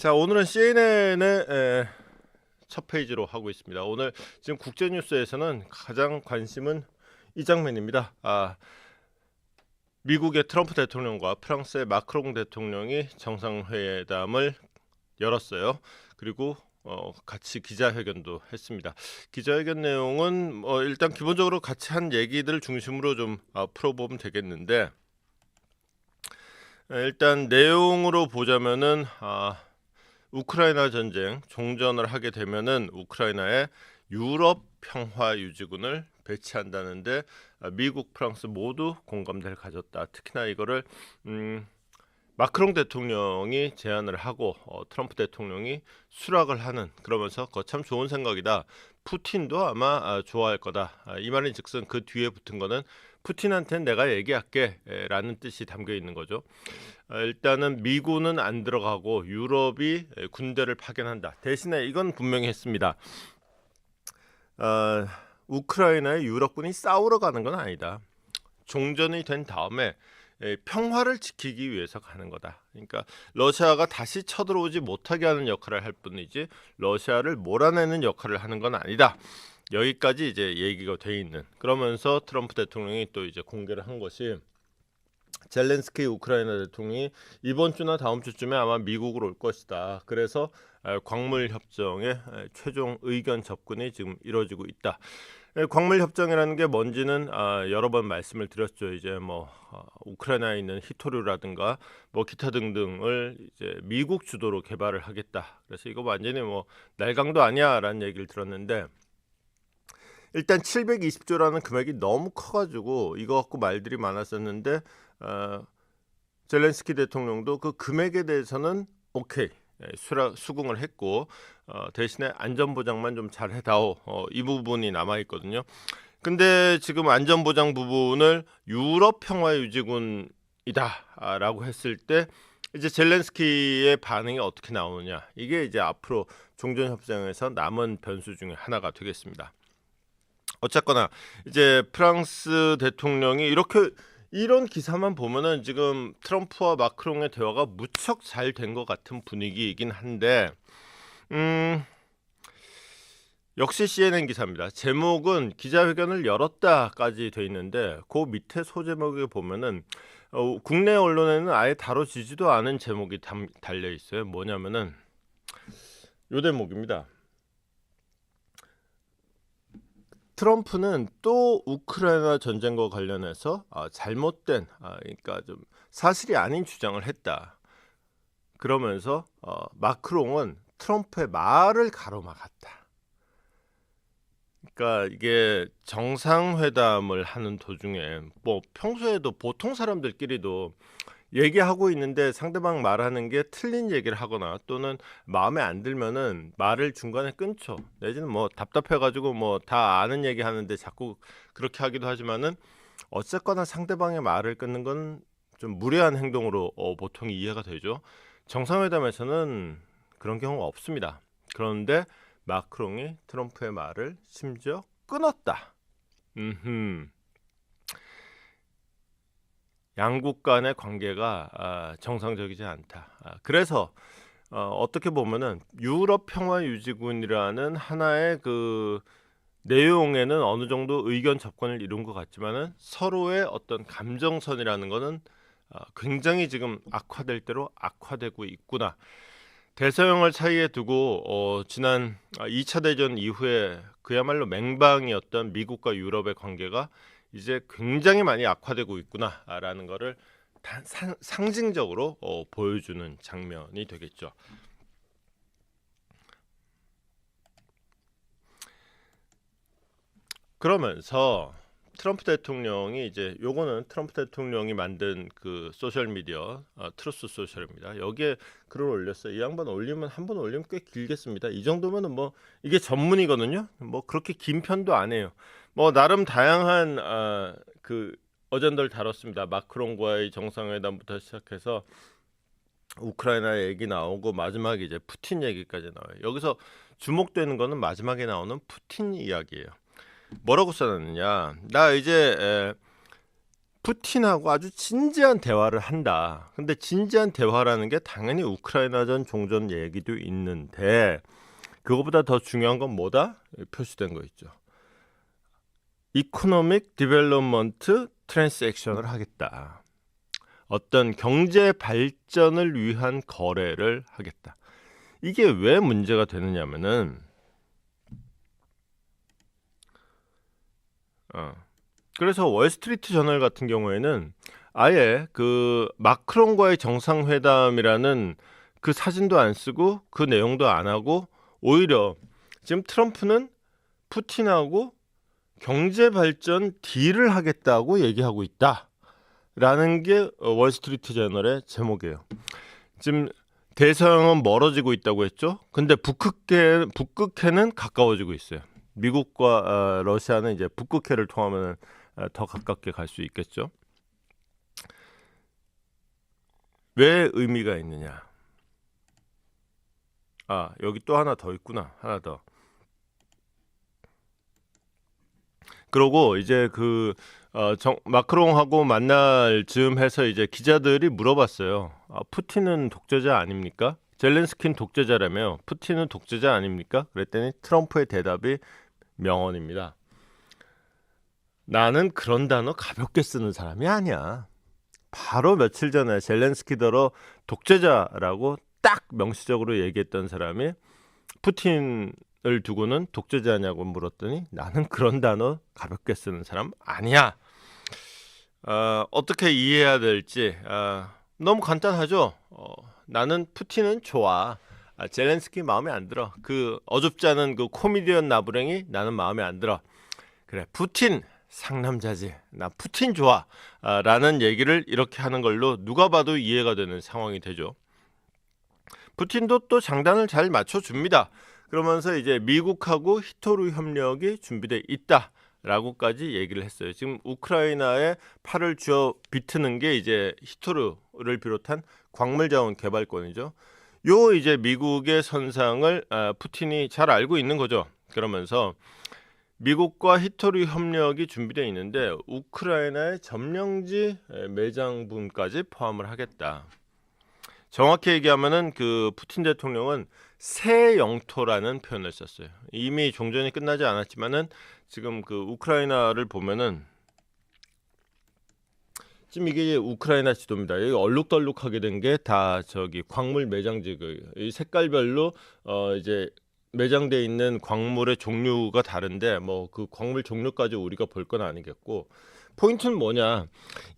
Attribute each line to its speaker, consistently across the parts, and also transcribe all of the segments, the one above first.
Speaker 1: 자 오늘은 CNN의 에, 첫 페이지로 하고 있습니다. 오늘 지금 국제 뉴스에서는 가장 관심은 이 장면입니다. 아 미국의 트럼프 대통령과 프랑스의 마크롱 대통령이 정상회담을 열었어요. 그리고 어, 같이 기자회견도 했습니다. 기자회견 내용은 뭐 일단 기본적으로 같이 한 얘기들 중심으로 좀 아, 풀어보면 되겠는데 에, 일단 내용으로 보자면은 아, 우크라이나 전쟁 종전을 하게 되면은 우크라이나에 유럽 평화 유지군을 배치한다는데 아, 미국, 프랑스 모두 공감대를 가졌다. 특히나 이거를 음, 마크롱 대통령이 제안을 하고 어, 트럼프 대통령이 수락을 하는 그러면서 그거 참 좋은 생각이다. 푸틴도 아마 아, 좋아할 거다. 아, 이 말인 즉슨 그 뒤에 붙은 거는 푸틴한테는 내가 얘기할게라는 뜻이 담겨 있는 거죠. 아, 일단은 미군은 안 들어가고 유럽이 에, 군대를 파견한다. 대신에 이건 분명히 했습니다. 어, 우크라이나의 유럽군이 싸우러 가는 건 아니다. 종전이 된 다음에 에, 평화를 지키기 위해서 가는 거다. 그러니까 러시아가 다시 쳐들어오지 못하게 하는 역할을 할 뿐이지 러시아를 몰아내는 역할을 하는 건 아니다. 여기까지 이제 얘기가 돼 있는. 그러면서 트럼프 대통령이 또 이제 공개를 한 것이 젤렌스키 우크라이나 대통령이 이번 주나 다음 주쯤에 아마 미국으로 올 것이다. 그래서 에, 광물 협정의 에, 최종 의견 접근이 지금 이루어지고 있다. 에, 광물 협정이라는 게 뭔지는 아, 여러 번 말씀을 드렸죠. 이제 뭐 어, 우크라이나에 있는 히토류라든가 뭐 기타 등등을 이제 미국 주도로 개발을 하겠다. 그래서 이거 완전히 뭐 날강도 아니야라는 얘기를 들었는데 일단 720조라는 금액이 너무 커가지고 이거 갖고 말들이 많았었는데 어, 젤렌스키 대통령도 그 금액에 대해서는 오케이 예, 수락, 수긍을 했고 어, 대신에 안전보장만 좀 잘 해다오 어, 이 부분이 남아 있거든요. 근데 지금 안전보장 부분을 유럽 평화 유지군이다라고 했을 때 이제 젤렌스키의 반응이 어떻게 나오느냐 이게 이제 앞으로 종전 협상에서 남은 변수 중에 하나가 되겠습니다. 어쨌거나 이제 프랑스 대통령이 이렇게 이런 기사만 보면은 지금 트럼프와 마크롱의 대화가 무척 잘 된 것 같은 분위기이긴 한데 음 역시 CNN 기사입니다. 제목은 기자회견을 열었다까지 돼 있는데 그 밑에 소제목에 보면은 어, 국내 언론에는 아예 다뤄지지도 않은 제목이 담, 달려 있어요. 뭐냐면은 요 대목입니다. 트럼프는 또 우크라이나 전쟁과 관련해서 아, 잘못된 아, 그러니까 좀 사실이 아닌 주장을 했다. 그러면서 어, 마크롱은 트럼프의 말을 가로막았다. 그러니까 이게 정상회담을 하는 도중에 뭐 평소에도 보통 사람들끼리도 얘기하고 있는데 상대방 말하는 게 틀린 얘기를 하거나 또는 마음에 안 들면은 말을 중간에 끊죠. 내지는 뭐 답답해가지고 뭐 다 아는 얘기 하는데 자꾸 그렇게 하기도 하지만은 어쨌거나 상대방의 말을 끊는 건 좀 무례한 행동으로 어, 보통 이해가 되죠. 정상회담에서는 그런 경우가 없습니다. 그런데 마크롱이 트럼프의 말을 심지어 끊었다. 음흠. 양국 간의 관계가 아, 정상적이지 않다. 아, 그래서 어, 떻게 보면은 유럽 평화 유지군이라는 하나의 그 내용에는 어느 정도 의견 접근을 이룬 것 같지만은 서로의 어떤 감정선이라는 것은 어, 굉장히 지금 악화될 대로 악화되고 있구나. 대서양을 차이에 두고 어, 지난 2차 대전 이후에 그야말로 맹방이었던 미국과 유럽의 관계가 이제 굉장히 많이 악화되고 있구나라는 것을 상징적으로 어, 보여주는 장면이 되겠죠. 그러면서 트럼프 대통령이 이제 요거는 트럼프 대통령이 만든 그 소셜 미디어 어, 트루스 소셜입니다. 여기에 글을 올렸어요. 이 양반 올리면 한 번 올리면 꽤 길겠습니다. 이 정도면은 뭐 이게 전문이거든요. 뭐 그렇게 긴 편도 아니에요. 뭐 나름 다양한 아, 그 어젠더를 다뤘습니다. 마크롱과의 정상회담부터 시작해서 우크라이나 얘기 나오고 마지막에 이제 푸틴 얘기까지 나와요. 여기서 주목되는 거는 마지막에 나오는 푸틴 이야기예요. 뭐라고 써놨느냐? 나 이제 에, 푸틴하고 아주 진지한 대화를 한다. 근데 진지한 대화라는 게 당연히 우크라이나전 종전 얘기도 있는데 그거보다 더 중요한 건 뭐다? 표시된 거 있죠. 이코노믹 디벨롭먼트 트랜스액션을 하겠다. 어떤 경제 발전을 위한 거래를 하겠다. 이게 왜 문제가 되느냐면은 어. 그래서 월스트리트 저널 같은 경우에는 아예 그 마크롱과의 정상회담이라는 그 사진도 안 쓰고 그 내용도 안 하고 오히려 지금 트럼프는 푸틴하고 경제 발전 딜을 하겠다고 얘기하고 있다라는 게 월스트리트 저널의 제목이에요. 지금 대서양은 멀어지고 있다고 했죠. 근데 북극해 북극해는 가까워지고 있어요. 미국과 어, 러시아는 이제 북극해를 통하면 어, 더 가깝게 갈 수 있겠죠. 왜 의미가 있느냐? 아 여기 또 하나 더 있구나. 하나 더. 그러고 이제 그 어, 정, 마크롱하고 만날 즈음 해서 이제 기자들이 물어봤어요. 아, 푸틴은 독재자 아닙니까? 젤렌스키는 독재자라며 푸틴은 독재자 아닙니까? 그랬더니 트럼프의 대답이 명언입니다. 나는 그런 단어 가볍게 쓰는 사람이 아니야. 바로 며칠 전에 젤렌스키더러 독재자라고 딱 명시적으로 얘기했던 사람이 푸틴을 두고는 독재자냐고 물었더니 나는 그런 단어 가볍게 쓰는 사람 아니야. 어, 어떻게 이해해야 될지 어, 너무 간단하죠. 어, 나는 푸틴은 좋아. 아, 젤렌스키 마음에 안 들어. 그 어줍지 않은 그 코미디언 나부랭이 나는 마음에 안 들어. 그래 푸틴 상남자지. 나 푸틴 좋아. 아, 라는 얘기를 이렇게 하는 걸로 누가 봐도 이해가 되는 상황이 되죠. 푸틴도 또 장단을 잘 맞춰줍니다. 그러면서 이제 미국하고 히토르 협력이 준비돼 있다. 라고까지 얘기를 했어요. 지금 우크라이나에 팔을 쥐어 비트는 게 이제 히토르를 비롯한 광물 자원 개발권이죠. 요 이제 미국의 선상을 아, 푸틴이 잘 알고 있는 거죠. 그러면서 미국과 히토리 협력이 준비되어 있는데 우크라이나의 점령지 매장분까지 포함을 하겠다. 정확히 얘기하면은 그 푸틴 대통령은 새 영토라는 표현을 썼어요. 이미 종전이 끝나지 않았지만은 지금 그 우크라이나를 보면은 지금 이게 우크라이나 지도입니다. 여기 얼룩덜룩하게 된 게 다 저기 광물 매장지 그이 색깔별로 어 이제 매장돼 있는 광물의 종류가 다른데 뭐 그 광물 종류까지 우리가 볼 건 아니겠고 포인트는 뭐냐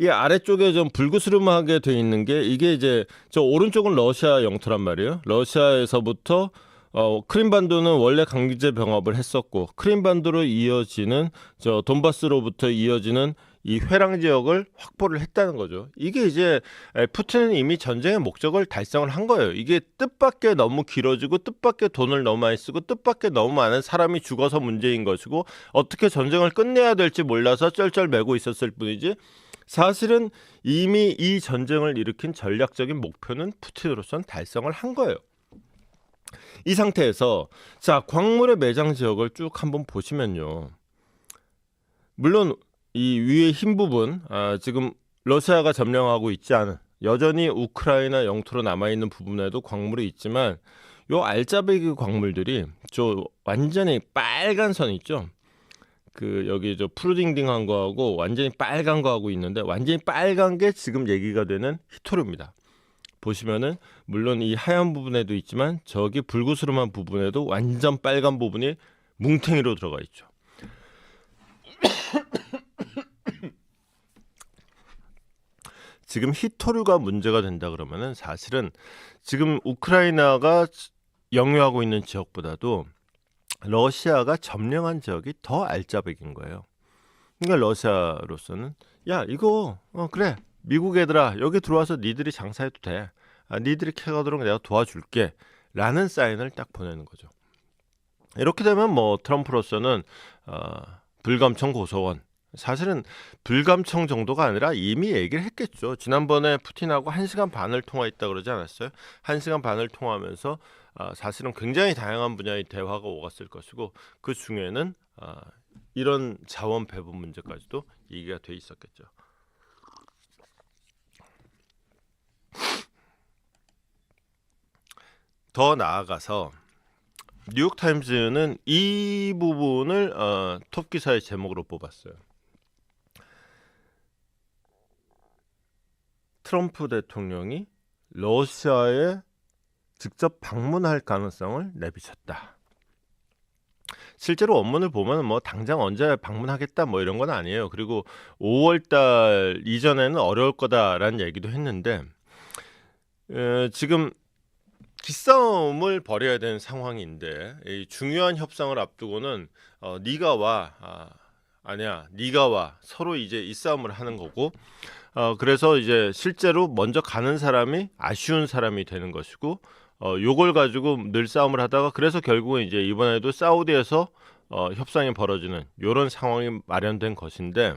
Speaker 1: 이 아래쪽에 좀 불그스름하게 돼 있는 게 이게 이제 저 오른쪽은 러시아 영토란 말이에요. 러시아에서부터 어, 크림반도는 원래 강제 병합을 했었고 크림반도로 이어지는 저 돈바스로부터 이어지는 이 회랑 지역을 확보를 했다는 거죠. 이게 이제 푸틴은 이미 전쟁의 목적을 달성을 한 거예요. 이게 뜻밖의 너무 길어지고 뜻밖의 돈을 너무 많이 쓰고 뜻밖의 너무 많은 사람이 죽어서 문제인 것이고 어떻게 전쟁을 끝내야 될지 몰라서 쩔쩔매고 있었을 뿐이지 사실은 이미 이 전쟁을 일으킨 전략적인 목표는 푸틴으로서는 달성을 한 거예요. 이 상태에서 자 광물의 매장 지역을 쭉 한번 보시면요. 물론 이 위에 흰 부분 아, 지금 러시아가 점령하고 있지 않은 여전히 우크라이나 영토로 남아 있는 부분에도 광물이 있지만 요 알짜배기 광물들이 저 완전히 빨간 선 있죠. 그 여기 저 푸르딩딩한 거하고 완전히 빨간 거하고 있는데 완전히 빨간 게 지금 얘기가 되는 히토르입니다. 보시면은 물론 이 하얀 부분에도 있지만 저기 불구스름한 부분에도 완전 빨간 부분이 뭉탱이로 들어가 있죠. 지금 히토류가 문제가 된다 그러면은 사실은 지금 우크라이나가 영유하고 있는 지역보다도 러시아가 점령한 지역이 더 알짜배기인 거예요. 그러니까 러시아로서는 야 이거 어 그래 미국 애들아 여기 들어와서 니들이 장사해도 돼. 아, 니들이 캐가도록 내가 도와줄게. 라는 사인을 딱 보내는 거죠. 이렇게 되면 뭐 트럼프로서는 어, 불감청 고소원 사실은 불감청 정도가 아니라 이미 얘기를 했겠죠. 지난번에 푸틴하고 한시간 반을 통화했다 그러지 않았어요? 한시간 반을 통화하면서 아, 사실은 굉장히 다양한 분야의 대화가 오갔을 것이고 그 중에는 아, 이런 자원 배분 문제까지도 얘기가 돼 있었겠죠. 더 나아가서 뉴욕타임즈는 이 부분을 어, 톱 기사의 제목으로 뽑았어요. 트럼프 대통령이 러시아에 직접 방문할 가능성을 내비쳤다. 실제로 원문을 보면 뭐 당장 언제 방문하겠다 뭐 이런 건 아니에요. 그리고 5월달 이전에는 어려울 거다라는 얘기도 했는데 에, 지금 기싸움을 벌여야 되는 상황인데 이 중요한 협상을 앞두고는 어, 네가 와 아, 아니야 네가 와 서로 이제 이 싸움을 하는 거고 어, 그래서 이제 실제로 먼저 가는 사람이 아쉬운 사람이 되는 것이고 어, 요걸 가지고 늘 싸움을 하다가 그래서 결국은 이제 이번에도 사우디에서 어, 협상이 벌어지는 이런 상황이 마련된 것인데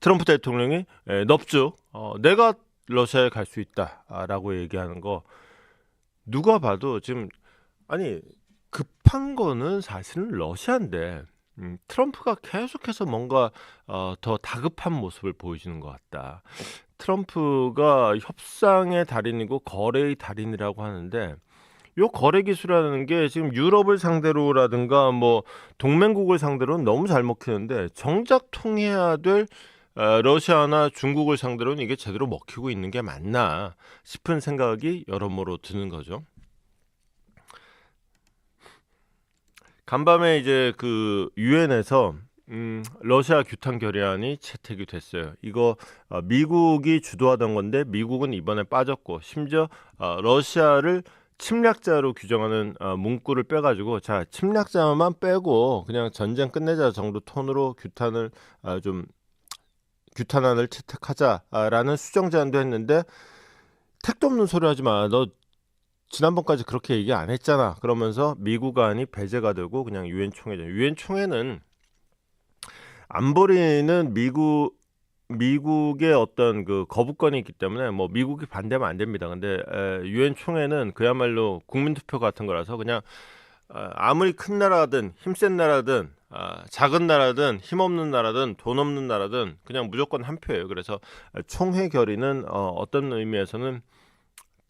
Speaker 1: 트럼프 대통령이 에, 넙죽 어, 내가 러시아에 갈 수 있다라고 얘기하는 거 누가 봐도 지금 아니 급한 거는 사실은 러시아인데 음, 트럼프가 계속해서 뭔가 어, 더 다급한 모습을 보여주는 것 같다. 트럼프가 협상의 달인이고 거래의 달인이라고 하는데 요 거래 기술이라는 게 지금 유럽을 상대로라든가 뭐 동맹국을 상대로는 너무 잘 먹히는데 정작 통해야 될 어, 러시아나 중국을 상대로는 이게 제대로 먹히고 있는 게 맞나 싶은 생각이 여러모로 드는 거죠. 간밤에 이제 그 유엔에서 음, 러시아 규탄 결의안이 채택이 됐어요. 이거 어, 미국이 주도하던 건데 미국은 이번에 빠졌고 심지어 어, 러시아를 침략자로 규정하는 어, 문구를 빼가지고 자 침략자만 빼고 그냥 전쟁 끝내자 정도 톤으로 규탄을 어, 좀 규탄안을 채택하자라는 수정 제안도 했는데 택도 없는 소리 하지 마. 너 지난번까지 그렇게 얘기 안 했잖아. 그러면서 미국안이 배제가 되고 그냥 유엔 총회죠. 유엔 총회는 안보리는 미국 미국의 어떤 그 거부권이 있기 때문에 뭐 미국이 반대하면 안 됩니다. 근데 유엔 총회는 그야말로 국민 투표 같은 거라서 그냥 어, 아무리 큰 나라든 힘센 나라든 아, 작은 나라든 힘없는 나라든 돈 없는 나라든 그냥 무조건 한 표예요. 그래서 총회 결의는 어, 어떤 의미에서는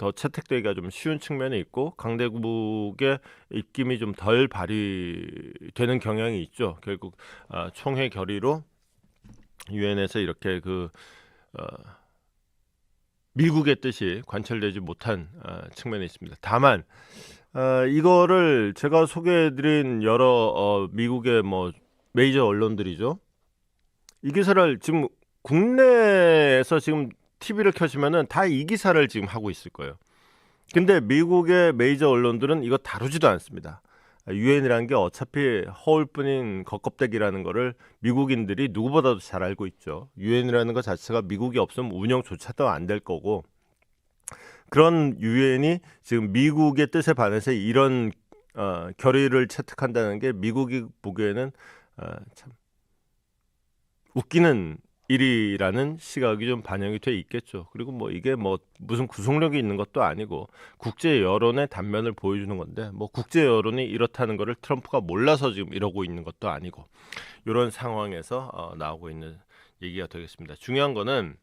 Speaker 1: 더 채택되기가 좀 쉬운 측면이 있고 강대국의 입김이 좀 덜 발휘되는 경향이 있죠. 결국 아, 총회 결의로 유엔에서 이렇게 그 어, 미국의 뜻이 관철되지 못한 어, 측면이 있습니다. 다만 어, 이거를 제가 소개해드린 여러 어, 미국의 뭐 메이저 언론들이죠. 이 기사를 지금 국내에서 지금 TV를 켜시면은 다 이 기사를 지금 하고 있을 거예요. 근데 미국의 메이저 언론들은 이거 다루지도 않습니다. 유엔이라는 게 어차피 허울뿐인 겉껍데기라는 거를 미국인들이 누구보다도 잘 알고 있죠. 유엔이라는 것 자체가 미국이 없으면 운영조차도 안 될 거고 그런 유엔이 지금 미국의 뜻에 반해서 이런 어, 결의를 채택한다는 게 미국이 보기에는 어, 참 웃기는 일이라는 시각이 좀 반영이 돼 있겠죠. 그리고 뭐 이게 뭐 무슨 구속력이 있는 것도 아니고 국제 여론의 단면을 보여주는 건데 뭐 국제 여론이 이렇다는 거를 트럼프가 몰라서 지금 이러고 있는 것도 아니고 이런 상황에서 어, 나오고 있는 얘기가 되겠습니다. 중요한 거는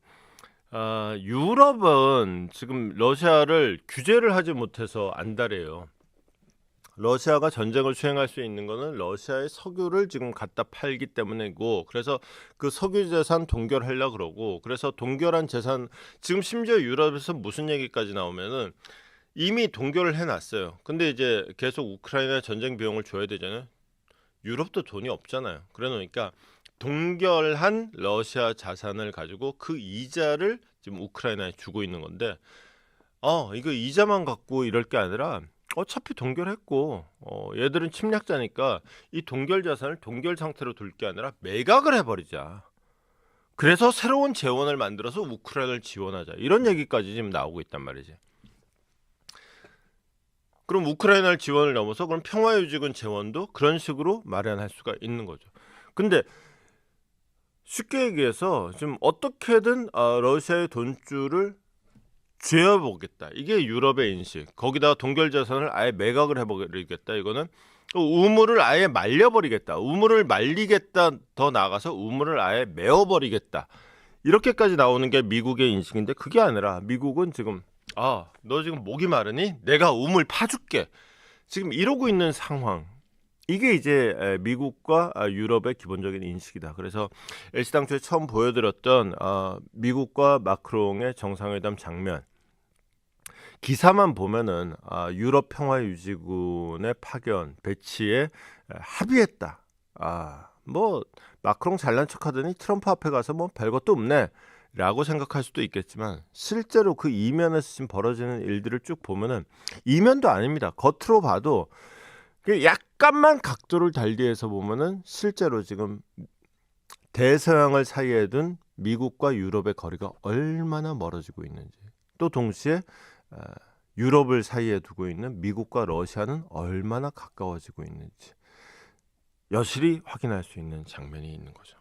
Speaker 1: 어, 유럽은 지금 러시아를 규제를 하지 못해서 안달해요. 러시아가 전쟁을 수행할 수 있는 거는 러시아의 석유를 지금 갖다 팔기 때문이고 그래서 그 석유 재산 동결하려 그러고 그래서 동결한 재산 지금 심지어 유럽에서 무슨 얘기까지 나오면은 이미 동결을 해놨어요. 근데 이제 계속 우크라이나 전쟁 비용을 줘야 되잖아요. 유럽도 돈이 없잖아요. 그러니까 동결한 러시아 자산을 가지고 그 이자를 지금 우크라이나에 주고 있는 건데 어 이거 이자만 갖고 이럴 게 아니라 어차피 동결했고 어, 얘들은 침략자니까 이 동결 자산을 동결 상태로 둘 게 아니라 매각을 해버리자. 그래서 새로운 재원을 만들어서 우크라이나를 지원하자. 이런 얘기까지 지금 나오고 있단 말이지. 그럼 우크라이나를 지원을 넘어서 그럼 평화유지군 재원도 그런 식으로 마련할 수가 있는 거죠. 근데 쉽게 얘기해서 지금 어떻게든 아, 러시아의 돈줄을 죄어보겠다. 이게 유럽의 인식. 거기다가 동결 자산을 아예 매각을 해버리겠다. 이거는 우물을 아예 말려버리겠다. 우물을 말리겠다. 더 나아가서 우물을 아예 메어버리겠다. 이렇게까지 나오는 게 미국의 인식인데 그게 아니라 미국은 지금 아, 너 지금 목이 마르니? 내가 우물 파줄게. 지금 이러고 있는 상황. 이게 이제 에, 미국과 아, 유럽의 기본적인 인식이다. 그래서 엘시당초에 처음 보여드렸던 아, 미국과 마크롱의 정상회담 장면 기사만 보면은 아, 유럽 평화 유지군의 파견 배치에 에, 합의했다. 아, 뭐 마크롱 잘난 척하더니 트럼프 앞에 가서 뭐 별것도 없네. 라고 생각할 수도 있겠지만 실제로 그 이면에서 지금 벌어지는 일들을 쭉 보면은 이면도 아닙니다. 겉으로 봐도 그 약간만 각도를 달리해서 보면은 실제로 지금 대서양을 사이에 둔 미국과 유럽의 거리가 얼마나 멀어지고 있는지 또 동시에 어, 유럽을 사이에 두고 있는 미국과 러시아는 얼마나 가까워지고 있는지 여실히 확인할 수 있는 장면이 있는 거죠.